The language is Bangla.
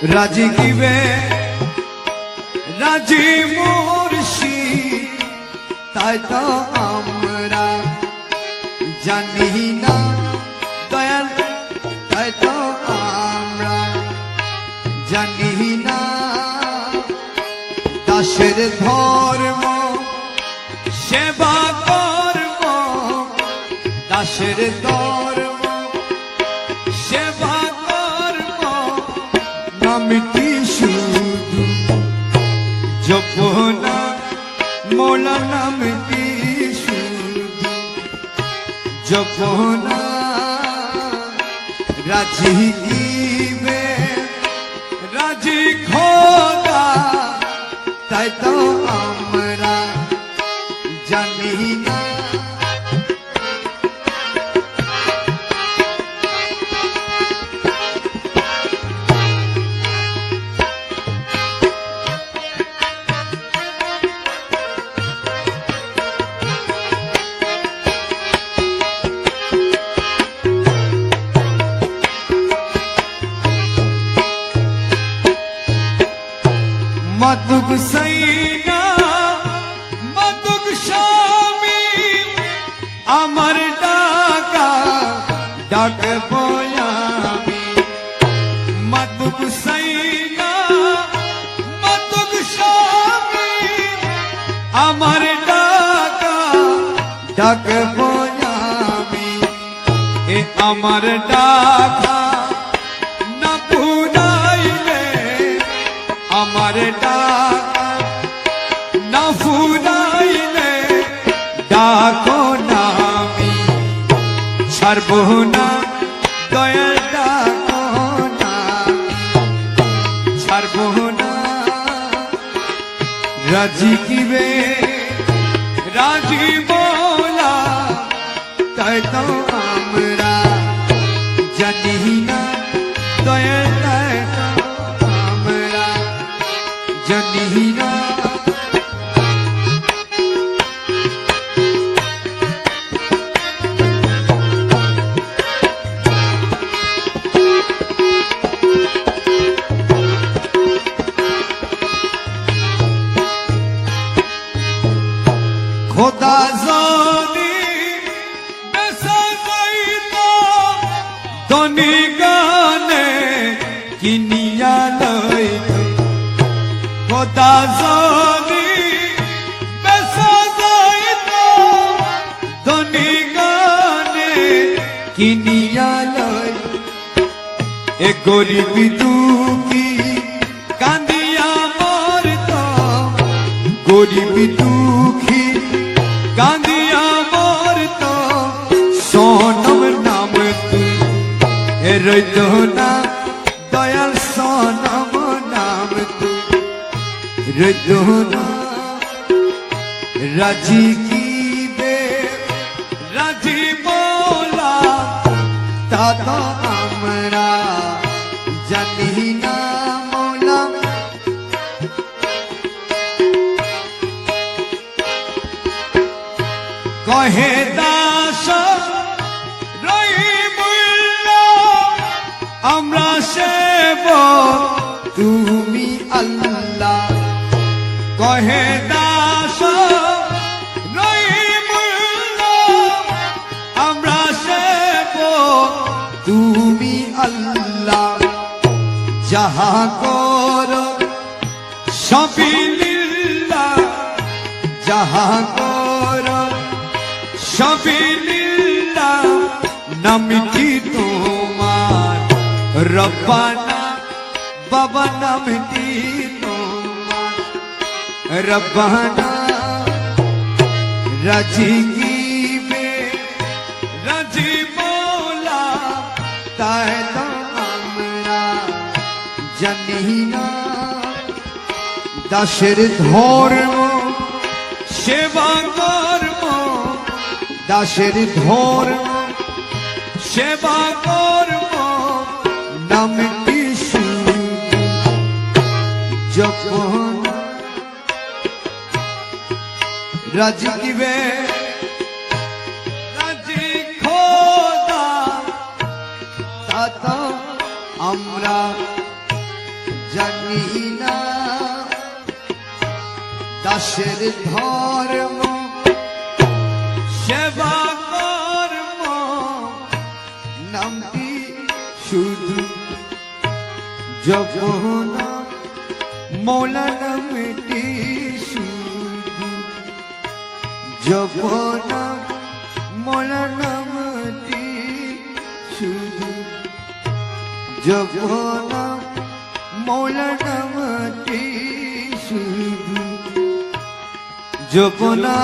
রাজি গিবে রাজি মুর্শি তাই তো আমরা জানি না দয়াল তাই তো আমরা জানি না দাসের ধর্ম সেবা কর্ম দাসের জপনা রাজি দিবে রাজি খোদা তাই তো আমরা জানি না। মধুক সৈনা মধুক স্বামী আমার ডাকা ডাক বয়ামি মধুক সৈনা মধুক স্বামী আমার ডাকা ডাক বয়ামি এ আমার ডাকা আমার ডাকা। না ফুরাইলে ডাকো নামি ছাড়ব না, দয়াল ডাকো না ছাড়ব না। রাজি কিবে? রাজি বলা, তাই তো জানি না যদি বেসা গানে কিনিয়া দুঃখী কান্দিয়া মরত। গরিব সোনম নাম তুই রইত না। রইত না রাজি কি বে রাজি বলা তা আমরা জানি না মৌলা কহে দাস রহিমুল্ল আমরা সেব তুমি আল্লাহ কহে দাস আমরা সেব। তুমি আল্লাহ, যাহা কর, সবই যাহা কর, সবই লিল্লা নামটি তোমার, রব্বানা বাবা নামটি তোমার। রব্বানা রাজি গিবে রাজি মোলা তাই তো আমরা জানি না দাসের ধর্ম সেবা কর্ম দাসের ধর্ম সেবা কর্ম নামটি রাজি দিবে রাজি খোদা। আমরা জানি না। দাসের ধর্ম, সেবা কর্ম, নামটি শুধু যখন মৌলা নামটি শুধু যখন মৌলা নামটি শুধু যখন মৌলা নামটি শুধু যপনা